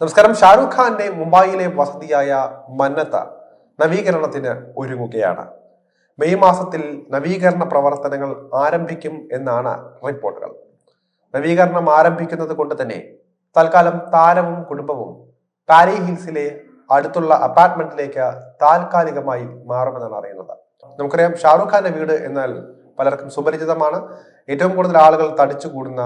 നമസ്കാരം. ഷാരൂഖ് ഖാന്റെ മുംബൈയിലെ വസതിയായ മന്നത്ത നവീകരണത്തിന് ഒരുങ്ങുകയാണ്. മെയ് മാസത്തിൽ നവീകരണ പ്രവർത്തനങ്ങൾ ആരംഭിക്കും എന്നാണ് റിപ്പോർട്ടുകൾ. നവീകരണം ആരംഭിക്കുന്നത് കൊണ്ട് തന്നെ തൽക്കാലം താരവും കുടുംബവും പാരി ഹിൽസിലെ അടുത്തുള്ള അപ്പാർട്ട്മെന്റിലേക്ക് താൽക്കാലികമായി മാറുമെന്നാണ് അറിയുന്നത്. നമുക്കറിയാം ഷാറൂഖ് ഖാന്റെ വീട് എന്നാൽ പലർക്കും സുപരിചിതമാണ്. ഏറ്റവും കൂടുതൽ ആളുകൾ തടിച്ചുകൂടുന്ന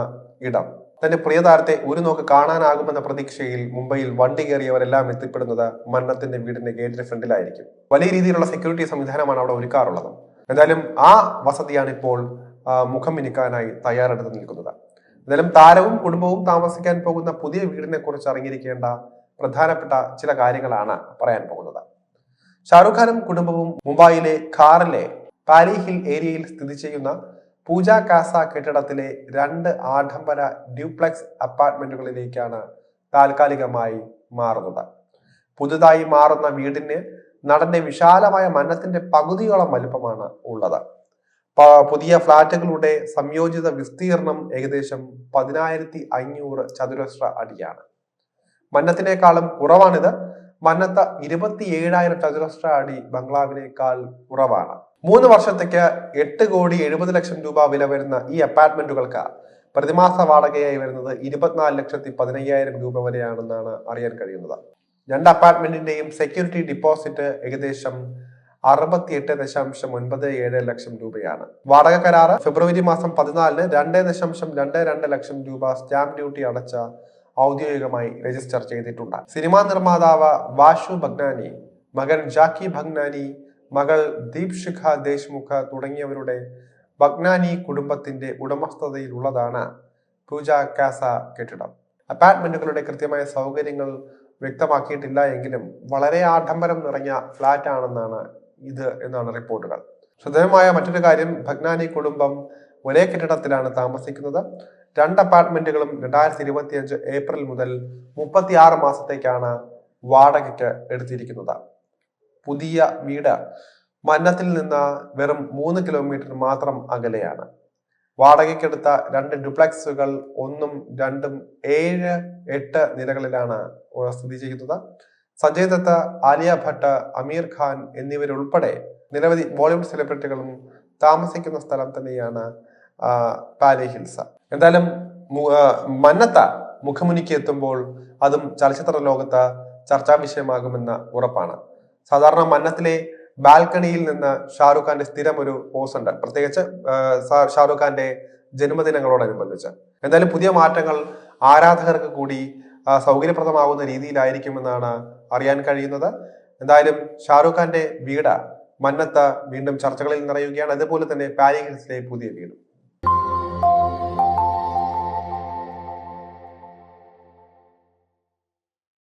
ഇടം തന്റെ പ്രിയതാരത്തെ ഒരു നോക്ക് കാണാനാകുമെന്ന പ്രതീക്ഷയിൽ മുംബൈയിൽ വണ്ടി കയറിയവരെല്ലാം എത്തിപ്പെടുന്നത് മരണത്തിന്റെ വീടിന്റെ ഗേറ്റിന് ഫ്രണ്ടിലായിരിക്കും. വലിയ രീതിയിലുള്ള സെക്യൂരിറ്റി സംവിധാനമാണ് അവിടെ ഒരുക്കാറുള്ളത്. എന്തായാലും ആ വസതിയാണ് ഇപ്പോൾ മുഖം മിനുക്കാനായി തയ്യാറെടുത്ത് നിൽക്കുന്നത്. എന്തായാലും താരവും കുടുംബവും താമസിക്കാൻ പോകുന്ന പുതിയ വീടിനെ കുറിച്ച് അറിഞ്ഞിരിക്കേണ്ട പ്രധാനപ്പെട്ട ചില കാര്യങ്ങളാണ് പറയാൻ പോകുന്നത്. ഷാറുഖ് ഖാനും കുടുംബവും മുംബൈയിലെ ഖാറിലെ പാരി ഹിൽ ഏരിയയിൽ സ്ഥിതി ചെയ്യുന്ന പൂജ കാസ കെട്ടിടത്തിലെ രണ്ട് ആഡംബര ഡ്യൂപ്ലക്സ് അപ്പാർട്ട്മെന്റുകളിലേക്കാണ് താൽക്കാലികമായി മാറുന്നത്. പുതുതായി മാറുന്ന വീടിന് നടന്റെ വിശാലമായ മന്നത്തിന്റെ പകുതിയോളം വലുപ്പമാണ് ഉള്ളത്. പുതിയ ഫ്ളാറ്റുകളുടെ സംയോജിത വിസ്തീർണം ഏകദേശം പതിനായിരത്തി അഞ്ഞൂറ് ചതുരശ്ര അടിയാണ്. മന്നത്തിനേക്കാളും കുറവാണിത്. മന്നത്ത് ഇരുപത്തി ഏഴായിരം ചതുരശ്ര അടി ബംഗ്ലാവിനേക്കാൾ കുറവാണ്. മൂന്ന് വർഷത്തേക്ക് എട്ട് കോടി എഴുപത് ലക്ഷം രൂപ വില വരുന്ന ഈ അപ്പാർട്ട്മെന്റുകൾക്ക് പ്രതിമാസ വാടകയായി വരുന്നത് ഇരുപത്തിനാല് ലക്ഷത്തി പതിനയ്യായിരം രൂപ വരെയാണെന്നാണ് അറിയാൻ കഴിയുന്നത്. രണ്ട് അപ്പാർട്ട്മെന്റിന്റെയും സെക്യൂരിറ്റി ഡിപ്പോസിറ്റ് ഏകദേശം അറുപത്തിയെട്ട് ദശാംശം ഒൻപത് ഏഴ് ലക്ഷം രൂപയാണ്. വാടക കരാറ് ഫെബ്രുവരി മാസം പതിനാലിന് രണ്ട് ദശാംശം രണ്ട് രണ്ട് ലക്ഷം രൂപ സ്റ്റാമ്പ് ഡ്യൂട്ടി അടച്ച ഔദ്യോഗികമായി രജിസ്റ്റർ ചെയ്തിട്ടുണ്ട്. സിനിമാ നിർമ്മാതാവ് വാഷു ഭഗ്നാനി മകൻ ജാക്കി ഭഗ്നാനി മകൾ ദീപ് ശിഖ ദേശ്മുഖ് തുടങ്ങിയവരുടെ ഭഗ്നാനി കുടുംബത്തിന്റെ ഉടമസ്ഥതയിലുള്ളതാണ് പൂജ കാസ കെട്ടിടം. അപ്പാർട്ട്മെന്റുകളുടെ കൃത്യമായ സൗകര്യങ്ങൾ വ്യക്തമാക്കിയിട്ടില്ല എങ്കിലും വളരെ ആഡംബരം നിറഞ്ഞ ഫ്ലാറ്റ് ആണെന്നാണ് ഇത് എന്നാണ് റിപ്പോർട്ടുകൾ. ശ്രദ്ധേയമായ മറ്റൊരു കാര്യം ഭഗ്നാനി കുടുംബം ഒരേ കെട്ടിടത്തിലാണ് താമസിക്കുന്നത്. രണ്ട് അപ്പാർട്ട്മെന്റുകളും രണ്ടായിരത്തി ഇരുപത്തി അഞ്ച് ഏപ്രിൽ മുതൽ മുപ്പത്തി ആറ് മാസത്തേക്കാണ് വാടകയ്ക്ക് എടുത്തിരിക്കുന്നത്. പുതിയ വീട് മന്നത്തിൽ നിന്ന് വെറും മൂന്ന് കിലോമീറ്റർ മാത്രം അകലെയാണ്. വാടകയ്ക്കെടുത്ത രണ്ട് ഡ്യൂപ്ലക്സുകൾ ഒന്നും രണ്ടും ഏഴ് എട്ട് നിലകളിലാണ് സ്ഥിതി ചെയ്യുന്നത്. സഞ്ജയ് ദത്ത് ആലിയ ഭട്ട് അമീർ ഖാൻ എന്നിവരുൾപ്പെടെ നിരവധി ബോളിവുഡ് സെലിബ്രിറ്റികളും താമസിക്കുന്ന സ്ഥലം തന്നെയാണ് പാലി ഹിൽസ്. എന്തായാലും മന്നത്ത മുഖമുനിക്ക് എത്തുമ്പോൾ അതും ചലച്ചിത്ര ലോകത്ത് ചർച്ചാ വിഷയമാകുമെന്ന ഉറപ്പാണ്. സാധാരണ മന്നത്തിലെ ബാൽക്കണിയിൽ നിന്ന് ഷാറുഖ് ഖാന്റെ സ്ഥിരം ഒരു പോസ് ഉണ്ട്. പ്രത്യേകിച്ച് ഷാറുഖ് ഖാന്റെ ജന്മദിനങ്ങളോടനുബന്ധിച്ച്. എന്തായാലും പുതിയ മാറ്റങ്ങൾ ആരാധകർക്ക് കൂടി സൗകര്യപ്രദമാകുന്ന രീതിയിലായിരിക്കുമെന്നാണ് അറിയാൻ കഴിയുന്നത്. എന്തായാലും ഷാറുഖ് ഖാന്റെ വീട് മന്നത്ത് വീണ്ടും ചർച്ചകളിൽ നിറയുകയാണ്. അതുപോലെ തന്നെ പാരി ഹിൽസിലെ പുതിയ വീടും.